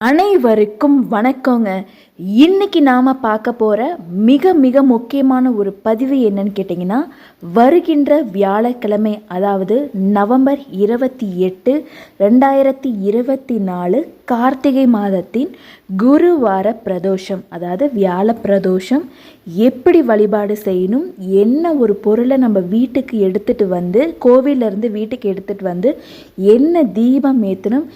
அனைவருக்கும் வணக்கங்க. இன்னைக்கு நாம் பார்க்க போகிற மிக மிக முக்கியமான ஒரு பதிவு என்னன்னு கேட்டிங்கன்னா வருகின்ற வியாழக்கிழமை அதாவது நவம்பர் இருபத்தி எட்டு ரெண்டாயிரத்தி இருபத்தி நாலு கார்த்திகை மாதத்தின் குருவார பிரதோஷம் அதாவது வியாழ பிரதோஷம். எப்படி வழிபாடு செய்யணும்? என்ன ஒரு பொருளை நம்ம வீட்டுக்கு எடுத்துகிட்டு வந்து கோவிலேருந்து வீட்டுக்கு எடுத்துகிட்டு வந்து என்ன தீபம் ஏற்றணும்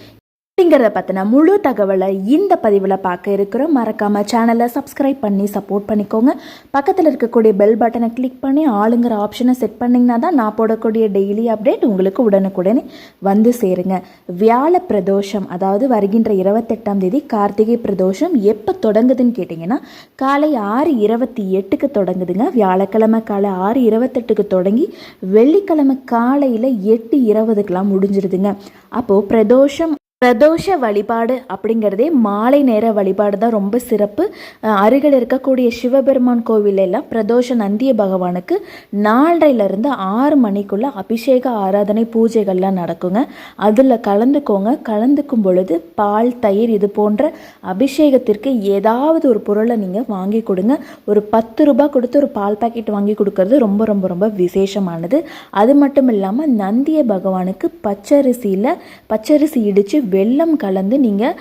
அப்படிங்கிறத பற்றின முழு தகவலை இந்த பதிவில் பார்க்க இருக்கிறோம். மறக்காமல் சேனலை சப்ஸ்கிரைப் பண்ணி சப்போர்ட் பண்ணிக்கோங்க. பக்கத்தில் இருக்கக்கூடிய பெல் பட்டனை கிளிக் பண்ணி ஆளுங்கிற ஆப்ஷனை செட் பண்ணிங்கன்னா தான் நான் போடக்கூடிய டெய்லி அப்டேட் உங்களுக்கு உடனுக்குடனே வந்து சேருங்க. வியாழ பிரதோஷம் அதாவது வருகின்ற இருபத்தெட்டாம் தேதி கார்த்திகை பிரதோஷம் எப்போ தொடங்குதுன்னு கேட்டிங்கன்னா காலை ஆறு இருபத்தி எட்டுக்கு தொடங்குதுங்க. வியாழக்கிழமை காலை ஆறு இருபத்தெட்டுக்கு தொடங்கி வெள்ளிக்கிழமை காலையில் எட்டு இருபதுக்கெலாம் முடிஞ்சிருதுங்க. அப்போது பிரதோஷம் பிரதோஷ வழிபாடு அப்படிங்கிறதே மாலை நேர வழிபாடு தான் ரொம்ப சிறப்பு. அருகில் இருக்கக்கூடிய சிவபெருமான் கோவிலெல்லாம் பிரதோஷ நந்திய பகவானுக்கு நாலரைலேருந்து ஆறு மணிக்குள்ள அபிஷேக ஆராதனை பூஜைகள்லாம் நடக்குங்க. அதில் கலந்துக்கோங்க. கலந்துக்கும் பொழுது பால் தயிர் இது போன்ற அபிஷேகத்திற்கு ஏதாவது ஒரு பொருளை நீங்கள் வாங்கி கொடுங்க. ஒரு பத்து ரூபாய் கொடுத்து ஒரு பால் பாக்கெட் வாங்கி கொடுக்கறது ரொம்ப ரொம்ப ரொம்ப விசேஷமானது. அது மட்டும் இல்லாமல் நந்திய பகவானுக்கு பச்சரிசியில் பச்சரிசி இடித்து வெள்ளம் கலந்து நீங்கள்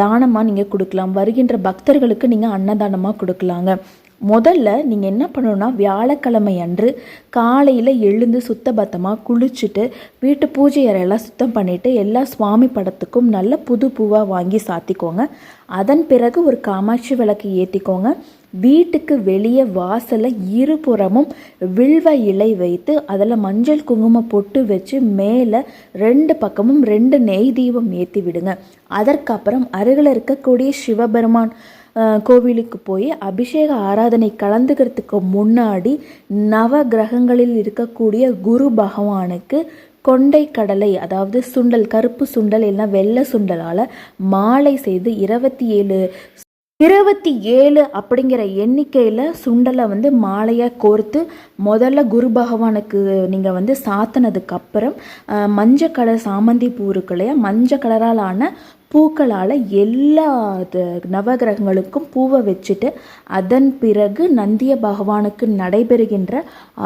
தானமாக நீங்கள் கொடுக்கலாம். வருகின்ற பக்தர்களுக்கு நீங்கள் அன்னதானமாக கொடுக்கலாங்க. முதல்ல நீங்கள் என்ன பண்ணணும்னா வியாழக்கிழமை அன்று காலையில் எழுந்து சுத்தபத்தமாக குளிச்சுட்டு வீட்டு பூஜை அறையெல்லாம் சுத்தம் பண்ணிவிட்டு எல்லா சுவாமி படத்துக்கும் நல்ல புது பூவாக வாங்கி சாத்திக்கோங்க. அதன் பிறகு ஒரு காமாட்சி விளக்கு ஏற்றிக்கோங்க வீட்டுக்கு வெளியே வாசலை இருபுறமும் வில்வ இலை வைத்து அதில் மஞ்சள் குங்குமம் பொட்டு வச்சு மேலே ரெண்டு பக்கமும் ரெண்டு நெய் தீபம் ஏற்றி விடுங்க. அதற்கப்புறம் அருகில் இருக்கக்கூடிய சிவபெருமான் கோவிலுக்கு போய் அபிஷேக ஆராதனை கலந்துக்கிறதுக்கு முன்னாடி நவ கிரகங்களில் இருக்கக்கூடிய குரு பகவானுக்கு கொண்டை கடலை அதாவது சுண்டல் கருப்பு சுண்டல் இல்லைன்னா வெள்ளை சுண்டலால் மாலை செய்து இருபத்தி ஏழு இருபத்தி ஏழு அப்படிங்கிற எண்ணிக்கையில் சுண்டலை வந்து மாலையாக கோர்த்து முதல்ல குரு பகவானுக்கு நீங்கள் வந்து சாத்தினதுக்கப்புறம் மஞ்சள் கலர் சாமந்தி பூ இருக்கு இல்லையா? மஞ்சள் கலரால் ஆன பூக்களால் எல்லா நவகிரகங்களுக்கும் பூவை வச்சுட்டு அதன் பிறகு நந்திய பகவானுக்கு நடைபெறுகின்ற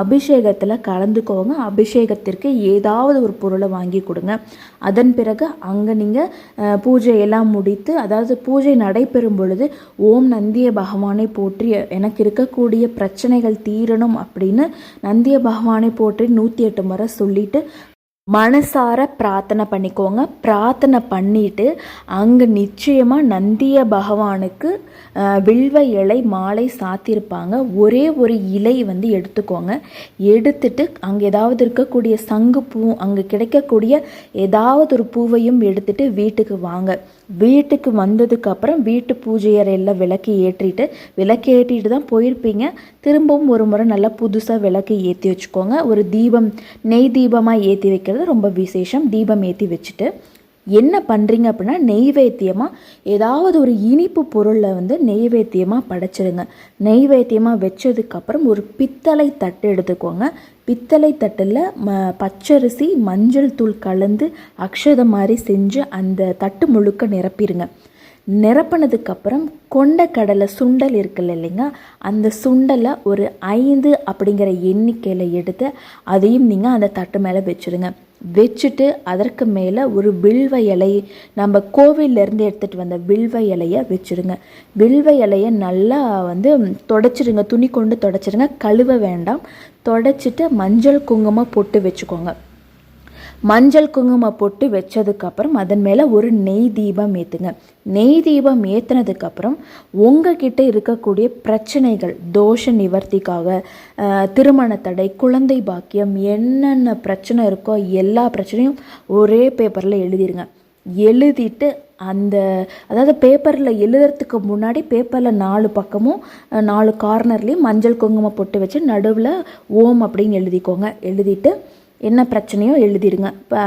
அபிஷேகத்தில் கலந்துக்கோங்க. அபிஷேகத்திற்கு ஏதாவது ஒரு பொருளை வாங்கி கொடுங்க. அதன் பிறகு அங்கே நீங்கள் பூஜையெல்லாம் முடித்து அதாவது பூஜை நடைபெறும் பொழுது ஓம் நந்திய பகவானை போற்றி எனக்கு இருக்கக்கூடிய பிரச்சனைகள் தீரணும் அப்படின்னு நந்திய பகவானை போற்றி நூற்றி எட்டு முறை சொல்லிட்டு மனசார பிரார்த்தனை பண்ணிக்கோங்க. பிரார்த்தனை பண்ணிட்டு அங்கே நிச்சயமாக நந்திய பகவானுக்கு வில்வ இலை மாலை சாத்தியிருப்பாங்க ஒரே ஒரு இலை வந்து எடுத்துக்கோங்க. எடுத்துட்டு அங்கே ஏதாவது இருக்கக்கூடிய சங்கு பூ அங்கே கிடைக்கக்கூடிய ஏதாவது ஒரு பூவையும் எடுத்துட்டு வீட்டுக்கு வாங்க. வீட்டுக்கு வந்ததுக்கப்புறம் வீட்டு பூஜை அறையில் விளக்கு ஏற்றிட்டு விளக்கு ஏற்றிட்டு தான் போயிருப்பீங்க. திரும்பவும் ஒரு முறை நல்லா புதுசாக விளக்கு ஏற்றி வச்சுக்கோங்க. ஒரு தீபம் நெய் தீபமாக ஏற்றி வைக்கிறது. ரொம்ப விசேஷம். தீபம் ஏற்றி வச்சுட்டு என்ன பண்ணுறீங்க அப்படின்னா நெய்வேத்தியமாக ஏதாவது ஒரு இனிப்பு பொருளை வந்து நெய்வேத்தியமாக படைச்சிடுங்க நெய்வேத்தியமாக வச்சதுக்கப்புறம் ஒரு பித்தளை தட்டு எடுத்துக்கோங்க. பித்தளை தட்டில் ம பச்சரிசி மஞ்சள் தூள் கலந்து அக்ஷதம் மாதிரி செஞ்சு அந்த தட்டு முழுக்க நிரப்பிடுங்க நிரப்பினதுக்கப்புறம் கொண்ட கடலை சுண்டல் இருக்குல்ல இல்லைங்க அந்த சுண்டலை ஒரு ஐந்து அப்படிங்கிற எண்ணிக்கையில் எடுத்து அதையும் நீங்கள் அந்த தட்டு மேலே வச்சுருங்க. வச்சுட்டு அதற்கு மேலே ஒரு வில்வ இலை நம்ம கோவில்லேருந்து எடுத்துகிட்டு வந்த வில்வ இலையை வச்சுருங்க. வில்வ இலையை நல்லா வந்து தொடச்சிடுங்க துணி கொண்டு தொடச்சிடுங்க கழுவ வேண்டாம். தொடச்சிட்டு மஞ்சள் குங்குமம் போட்டு வச்சுக்கோங்க. மஞ்சள் குங்குமம் போட்டு வச்சதுக்கப்புறம் அதன் மேலே ஒரு நெய் தீபம் ஏற்றுங்க நெய் தீபம் ஏற்றுனதுக்கப்புறம் உங்ககிட்ட இருக்கக்கூடிய பிரச்சனைகள் தோஷ நிவர்த்திக்காக திருமண தடை குழந்தை பாக்கியம் என்னென்ன பிரச்சனை இருக்கோ எல்லா பிரச்சனையும் ஒரே பேப்பரில் எழுதிருங்க. எழுதிட்டு அந்த அதாவது பேப்பரில் எழுதுறதுக்கு முன்னாடி பேப்பரில் நாலு பக்கமும் நாலு கார்னர்லேயும் மஞ்சள் குங்குமம் போட்டு வச்சு நடுவில் ஓம் அப்படின்னு எழுதிக்கோங்க. எழுதிட்டு என்ன பிரச்சனையோ எழுதிடுங்க இப்போ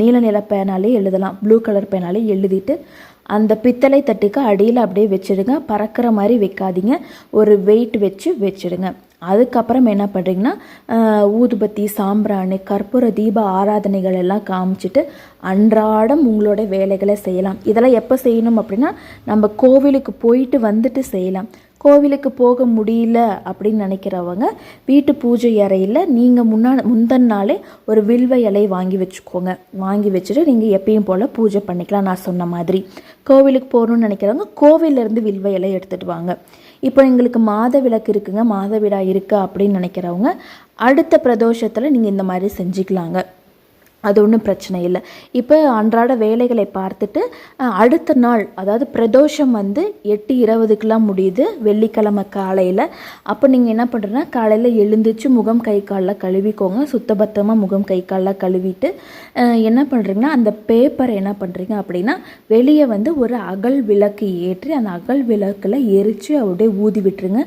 நீல நில பேனாலே எழுதலாம். ப்ளூ கலர் பேனாலே எழுதிட்டு அந்த பித்தளை தட்டுக்கு அடியில் அப்படியே வச்சிடுங்க. பறக்கிற மாதிரி வைக்காதீங்க. ஒரு வெயிட் வச்சு வச்சிடுங்க. அதுக்கப்புறம் என்ன பண்ணுறீங்கன்னா ஊதுபத்தி சாம்பிராணி கற்பூர தீப ஆராதனைகள் எல்லாம் காமிச்சிட்டு அன்றாடம் உங்களோட வேலைகளை செய்யலாம். இதெல்லாம் எப்போ செய்யணும் அப்படின்னா நம்ம கோவிலுக்கு போயிட்டு வந்துட்டு செய்யலாம். கோவிலுக்கு போக முடியல அப்படின்னு நினைக்கிறவங்க வீட்டு பூஜை அறையில் நீங்கள் முன்னா முந்தன் நாளே ஒரு வில்வ இலை வாங்கி வச்சுக்கோங்க. வாங்கி வச்சுட்டு நீங்கள் எப்பயும் போல் பூஜை பண்ணிக்கலாம் நான் சொன்ன மாதிரி. கோவிலுக்கு போகணும்னு நினைக்கிறவங்க கோவிலேருந்து வில்வ இலை எடுத்துகிட்டு வாங்க. இப்போ எங்களுக்கு மாத விளக்கு இருக்குங்க மாதவிடா இருக்கா அப்படின்னு நினைக்கிறவங்க அடுத்த பிரதோஷத்தில் நீங்கள் இந்த மாதிரி செஞ்சுக்கலாங்க. அது ஒன்றும் பிரச்சனை இல்லை. இப்போ அன்றாட வேலைகளை பார்த்துட்டு அடுத்த நாள் அதாவது பிரதோஷம் வந்து எட்டு இருபதுக்கெலாம் முடியுது வெள்ளிக்கிழமை காலையில். அப்போ நீங்கள் என்ன பண்ணுறீங்கன்னா காலையில் எழுந்திரிச்சு முகம் கை காலில் கழுவிக்கோங்க. சுத்தபத்தமாக முகம் கை காலில் கழுவிட்டு என்ன பண்ணுறீங்கன்னா அந்த பேப்பரை என்ன பண்ணுறீங்க அப்படின்னா வெளியே வந்து ஒரு அகல் விளக்கு ஏற்றி அந்த அகல் விளக்கில் எரித்து அப்படியே ஊதி விட்டுருங்க.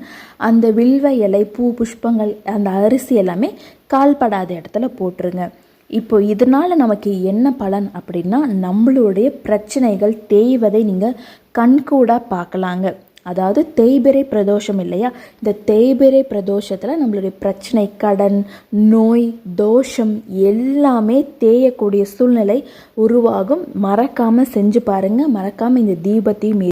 அந்த வில்வ இலை பூ புஷ்பங்கள் அந்த அரிசி எல்லாமே கால்படாத இடத்துல போட்டுருங்க. இப்போ இதனால் நமக்கு என்ன பலன் அப்படின்னா நம்மளுடைய பிரச்சனைகள் தேய்வதை நீங்கள் கண்கூடாக பார்க்கலாங்க. அதாவது தேய்பிறை பிரதோஷம் இல்லையா? இந்த தேய்பிறை பிரதோஷத்தில் நம்மளுடைய பிரச்சனை கடன் நோய் தோஷம் எல்லாமே தேயக்கூடிய சூழ்நிலை உருவாகும். மறக்காமல் செஞ்சு பாருங்கள் மறக்காமல் இந்த தீபத்தையும்